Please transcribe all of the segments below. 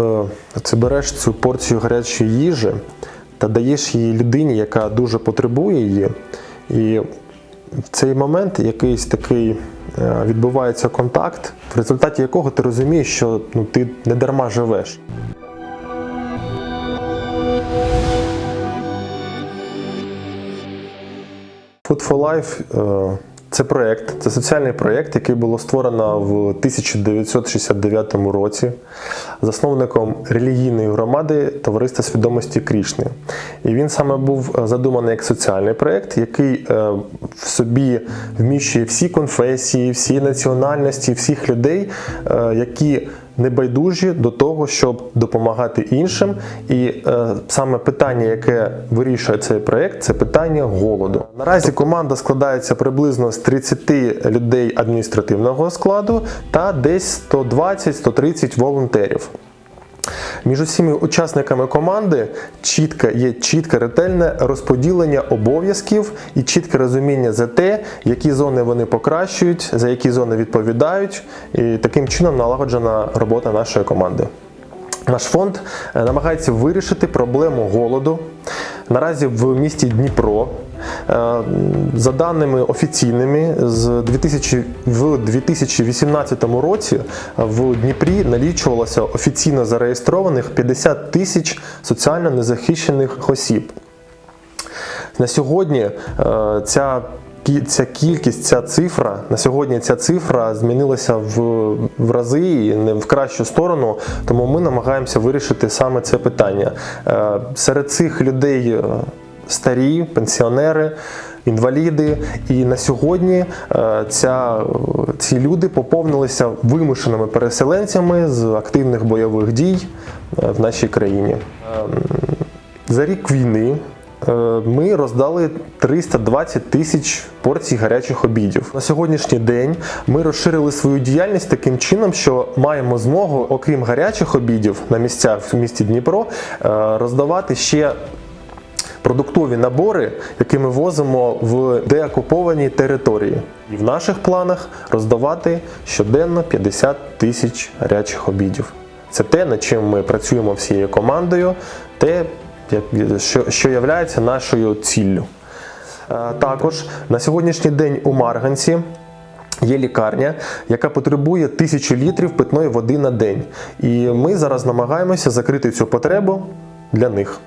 е, це береш цю порцію гарячої їжі та даєш її людині, яка дуже потребує її. І в цей момент якийсь такий е, відбувається контакт, в результаті якого ти розумієш, що ну, ти не дарма живеш. Food for Life е, це проєкт, це соціальний проєкт, який було створено в 1969 році засновником релігійної громади Товариства свідомості Крішни. І він саме був е, задуманий як соціальний проєкт, який е, в собі вміщує всі конфесії, всі національності, всіх людей, е, які небайдужі до того, щоб допомагати іншим. І е, саме питання, яке вирішує цей проект, це питання голоду. Наразі команда складається приблизно з 30 людей адміністративного складу та десь 120-130 волонтерів. Між усіма учасниками команди чітке є чітке ретельне розподілення обов'язків і чітке розуміння за те, які зони вони покращують, за які зони відповідають, і таким чином налагоджена робота нашої команди. Наш фонд е, намагається вирішити проблему голоду. Наразі в місті Дніпро, за даними офіційними, з 2000, в 2018 році в Дніпрі налічувалося офіційно зареєстрованих 50 тисяч соціально незахищених осіб. На сьогодні е, ця Ця кількість, ця цифра на сьогодні ця цифра змінилася в, в рази і не в кращу сторону, тому ми намагаємося вирішити саме це питання. Е, Серед цих людей е, старі, пенсіонери, інваліди. І на сьогодні е, ця, ці люди поповнилися вимушеними переселенцями з активних бойових дій е, в нашій країні. Ем, За рік війни е, ми роздали 320 тисяч порцій гарячих обідів. На сьогоднішній день ми розширили свою діяльність таким чином, що маємо змогу, окрім гарячих обідів на місцях в місті Дніпро, роздавати ще продуктові набори, які ми возимо в деокуповані території. І в наших планах роздавати щоденно 50 тисяч гарячих обідів. Це те, над чим ми працюємо всією командою, те, що, що є нашою ціллю. Е, Також на сьогоднішній день у Марганці Є лікарня, яка потребує тисячі літрів питної води на день. І ми зараз намагаємося закрити цю потребу для них.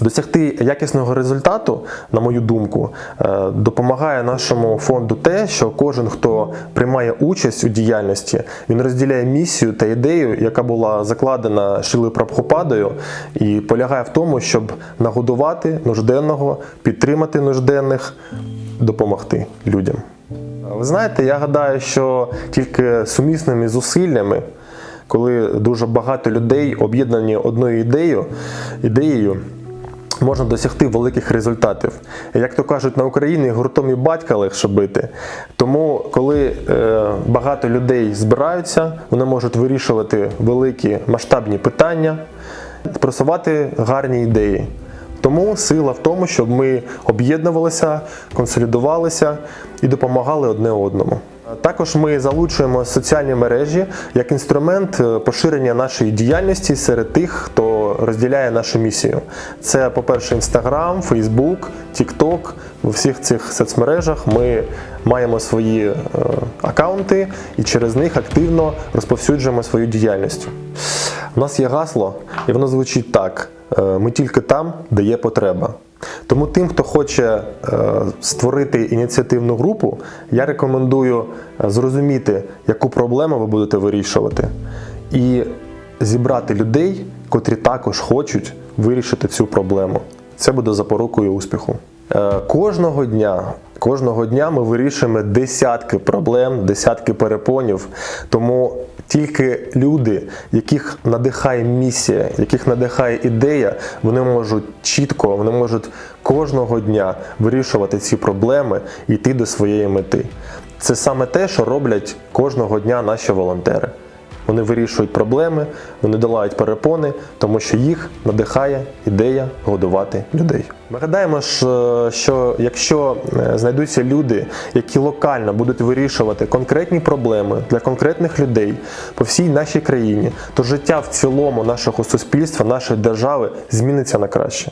Досягти якісного результату, на мою думку, е, допомагає нашому фонду те, що кожен, хто приймає участь у діяльності, він розділяє місію та ідею, яка була закладена Шили Прабхупадою, і полягає в тому, щоб нагодувати нужденного, підтримати нужденних, допомогти людям. Ви знаєте, я гадаю, що тільки сумісними зусиллями, коли дуже багато людей об'єднані одною ідеєю, ідеєю, можна досягти великих результатів. Як то кажуть на Україні, гуртом і батька легше бити. Тому, коли е, багато людей збираються, вони можуть вирішувати великі масштабні питання, просувати гарні ідеї. Тому сила в тому, щоб ми об'єднувалися, консолідувалися і допомагали одне одному. Також ми залучуємо соціальні мережі як інструмент е, поширення нашої діяльності серед тих, хто розділяє нашу місію. Це, по-перше, Instagram, Facebook, TikTok. У всіх цих соцмережах ми маємо свої е, акаунти і через них активно розповсюджуємо свою діяльність. У нас є гасло, і воно звучить так: е, ми тільки там, де є потреба. Тому тим, хто хоче е, створити ініціативну групу, я рекомендую е, зрозуміти, яку проблему ви будете вирішувати, і зібрати людей, котрі також хочуть вирішити цю проблему. Це буде запорукою успіху. Е, Кожного дня, кожного дня ми вирішуємо десятки проблем, десятки перепонів. Тому тільки люди, яких надихає місія, яких надихає ідея, вони можуть чітко, вони можуть кожного дня вирішувати ці проблеми і йти до своєї мети. Це саме те, що роблять кожного дня наші волонтери. Вони вирішують проблеми, вони долають перепони, тому що їх надихає ідея годувати людей. Ми гадаємо, е, що якщо е, знайдуться люди, які локально будуть вирішувати конкретні проблеми для конкретних людей по всій нашій країні, то життя в цілому нашого суспільства, нашої держави зміниться на краще.